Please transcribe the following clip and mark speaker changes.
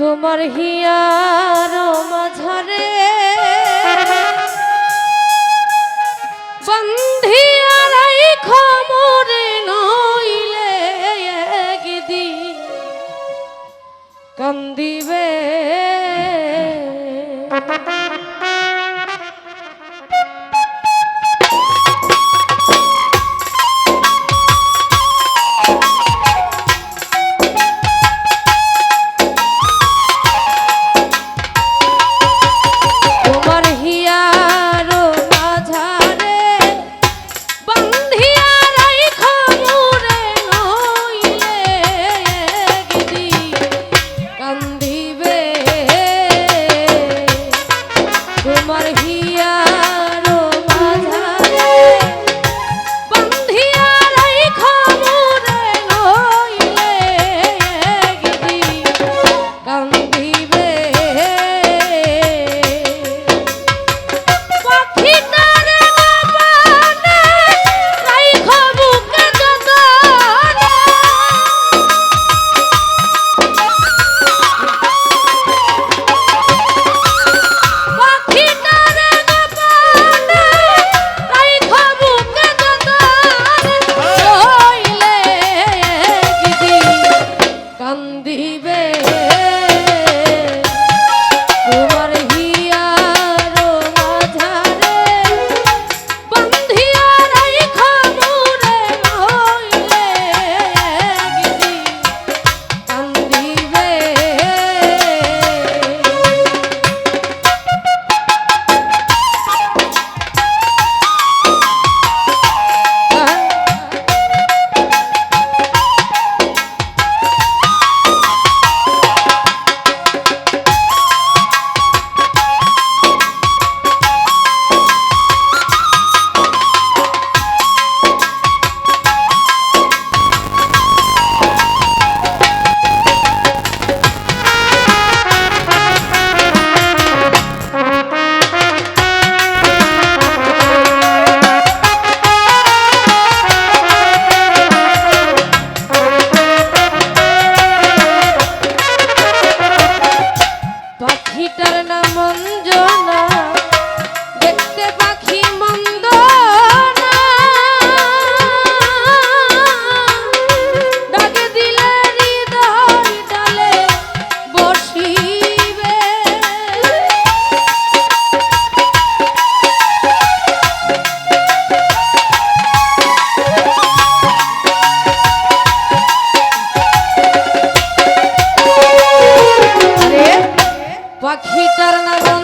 Speaker 1: তোমার হিয়ার মাঝারে বন্ধিয়ারাই খমরে মঞ্জু পাখিটার নাম